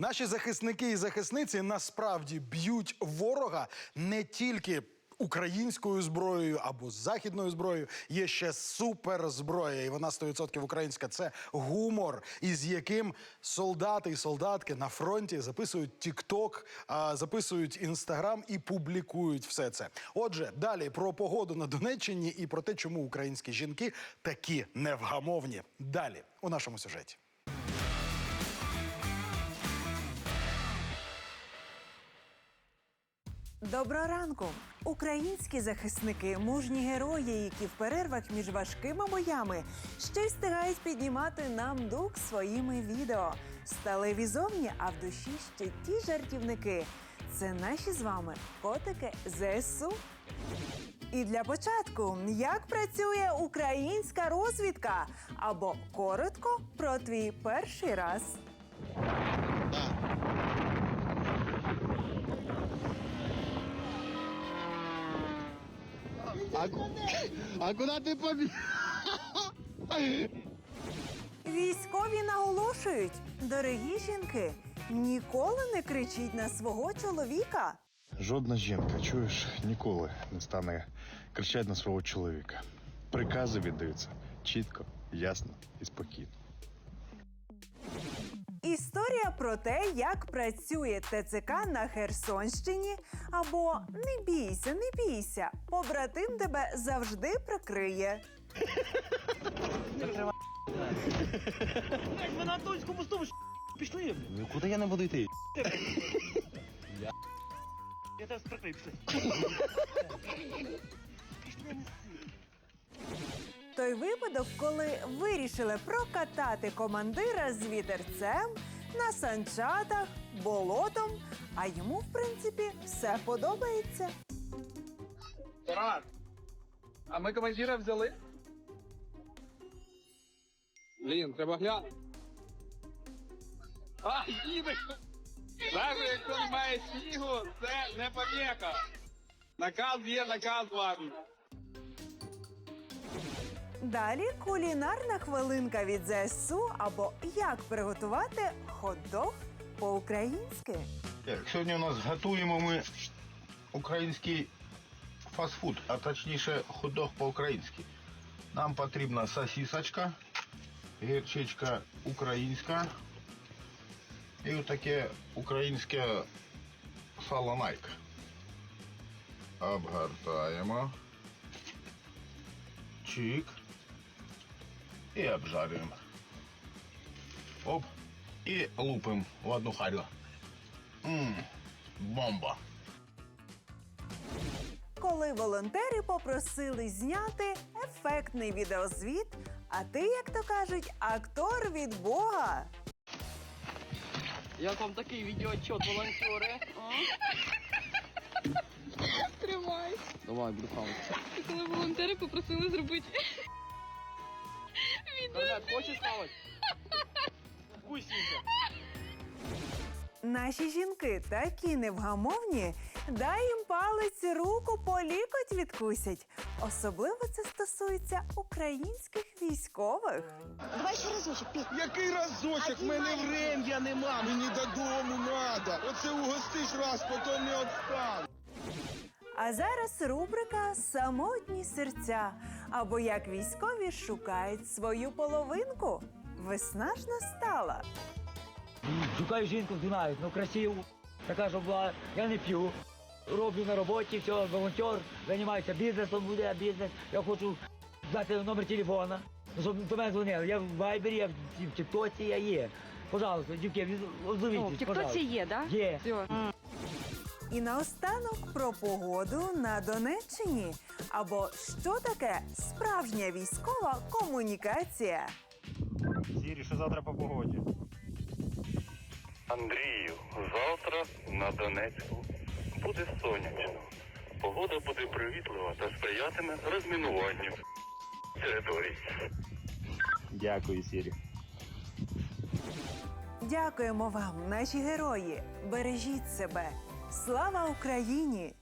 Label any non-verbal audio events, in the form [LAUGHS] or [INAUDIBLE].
Наші захисники і захисниці насправді б'ють ворога не тільки. Українською зброєю або західною зброєю є ще суперзброя, і вона 100% українська. Це гумор, із яким солдати і солдатки на фронті записують Тік-Ток, записують інстаграм і публікують все це. Отже, далі про погоду на Донеччині і про те, чому українські жінки такі невгамовні. Далі у нашому сюжеті. Доброго ранку! Українські захисники, мужні герої, які в перервах між важкими боями ще й встигають піднімати нам дух своїми відео. Сталеві зовні, а в душі ще ті жартівники. Це наші з вами котики ЗСУ. І для початку, як працює українська розвідка? Або коротко про твій перший раз. А, а куда ты побег? Військові наголошують, дорогі жінки, ніколи не кричіть на свого чоловіка. Жодна жінка, чуєш, ніколи не стане кричати на свого чоловіка. Прикази віддаються чітко, ясно і спокійно. Історія про те, як працює ТЦК на Херсонщині, або не бійся, не бійся, побратим тебе завжди прикриє. Ми на Антонському стову пішли. Куди я не буду йти? Я тебе прикрив, [LAUGHS] Той випадок, коли вирішили прокатати командира з вітерцем на санчатах, болотом, а йому, в принципі, все подобається. Тарас, а ми командира взяли? Блін, треба глянути. А, їде! Навіть якщо немає снігу, це не поміха. Наказ є, наказ вам. Далі кулінарна хвилинка від ЗСУ або як приготувати хот-дог по-українськи. Сьогодні у нас готуємо ми український фастфуд, а точніше хот-дог по-українськи. Нам потрібна сосисочка, гірчичка українська і отаке українське сало найк. Обгортаємо. Чик. І обжарюємо. Оп. І лупимо в одну харю. Ммм, бомба. Коли волонтери попросили зняти ефектний відеозвіт, а ти, як то кажуть, актор від Бога. Як вам такий відеоотчет, волонтери? Тримай. Давай, буду. Коли волонтери попросили зробити Корнет, хочеш хавати? Вкусненько. Наші жінки такі невгамовні, дай їм палець руку по лікоть відкусять. Особливо це стосується українських військових. Давай ще разочок, Петь. Який разочок? Мене врем'я нема. Мені додому надо. Оце угостиш раз, потім не отстань. А зараз рубрика Самотні серця або як військові шукають свою половинку. Весна ж настала. Шукаю жінку, знаю, ну красиву. Така, щоб була, я не п'ю. Роблю на роботі, все, волонтер, займаюся бізнесом, буде бізнес. Я хочу дати номер телефона, щоб до мене дзвонили. Я в Вайбері, я в в Тіктоці, я є. Пожалуйста, дівки, озвіть, Ну, в Тіктоці є, да? Є. Все. І наостанок про погоду на Донеччині. Або що таке справжня військова комунікація. Сірі, що завтра по погоді? Андрію, завтра на Донецьку буде сонячно. Погода буде привітлива та сприятиме розмінуванню територій. Дякую, Сірі. Дякуємо вам, наші герої. Бережіть себе. Слава Україні!